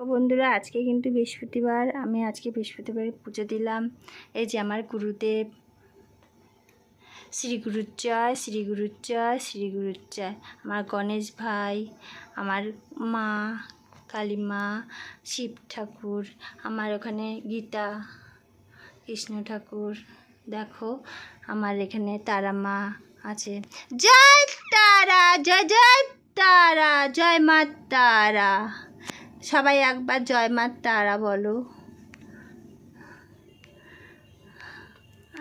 তো বন্ধুরা, আজকে কিন্তু বৃহস্পতিবার। আমি আজকে বৃহস্পতিবারে পুজো দিলাম। এই যে আমার গুরুদেব। শ্রী গুরুর শ্রী গুরুর শ্রী গুরুর আমার গণেশ ভাই, আমার মা কালী মা শিব ঠাকুর, আমার ওখানে গীতা, কৃষ্ণ ঠাকুর। দেখো, আমার এখানে তারা মা আছে। জয় তারা, জয় জয় তারা, জয় মা তারা। সবাই একবার জয় মা তারা বলো।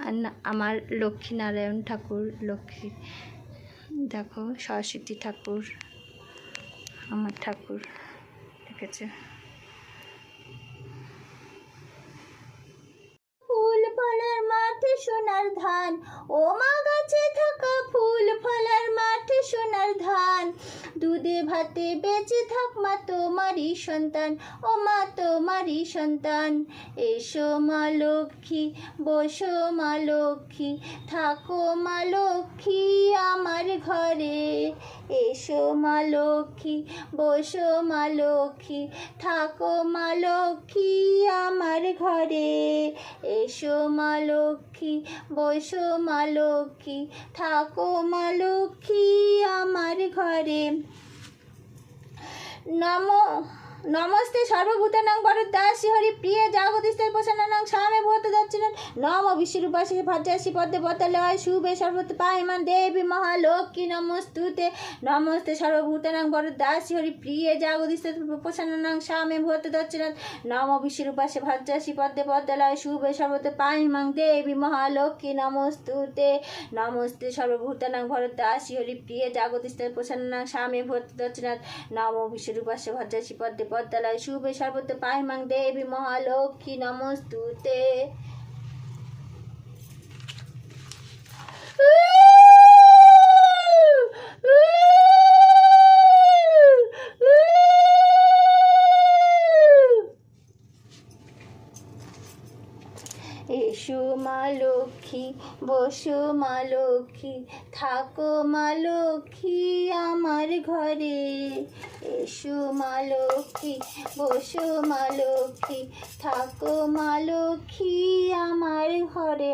আর আমার লক্ষ্মীনারায়ণ ঠাকুর, লক্ষ্মী, দেখো, সরস্বতী ঠাকুর, আমার ঠাকুর দেখেছে। ফুল ফলের মাঠে সোনার ধান, ও মা গাছে থাকা ফুল ফলের দুধে ভাতে বেঁচে থাক মা তোমারই সন্তান। ও মা তোমারই সন্তান। এসো মা লক্ষ্মী, বসো মা লক্ষ্মী, থাকো মা লক্ষ্মী আমার ঘরে। এসো মা লক্ষ্মী, বসো মা লক্ষ্মী, থাকো মা লক্ষ্মী আমার ঘরে। এসো মা লক্ষ্মী, বসো মা লক্ষ্মী, থাকো মা লক্ষ্মী আমার ঘরে। নম নমস্তে সর্বভূতানাং বরদাসি হরি প্রিয় জাগতিস্তের প্রসন্নানাং স্বামী ভূত দচ্ছিলেন নম বিশ্বরূপাশি ভাজ্যাসি পদ্মে পদ্মলয় শুভে সর্বত পাইমান দেবী মহালক্ষ্মী নমস্তুতে। নমস্তে সর্বভূতানাং বরদাসি হরি প্রিয় জাগতিস্তের প্রসন্নানাং স্বামী ভূত দচ্ছিলেন নম বিশ্বরূপাশি ভাজ্যাসি পদ্মে পদ্মলয় শুভে সর্বত পাইমাং দেবী মহালক্ষ্মী নমস্তুতে। নমস্তে সর্বভূতানাং ভরদাসি হরি প্রিয় জাগতিস্তের প্রসন্নানাং স্বামী ভূত দচ্ছিলেন নম বিশ্বরূপাস্য ভদ্রাসি পদ্মে পদ্মালয় শুভে সর্বত্র পায় মাং দেবী মহালক্ষী নমস্তুতে। এসো মা লক্ষ্মী, বসো মা লক্ষ্মী, থাকো মা লক্ষ্মী আমার ঘরে। এসো মা লক্ষ্মী, বসো মা লক্ষ্মী, থাকো মা লক্ষ্মী আমার ঘরে।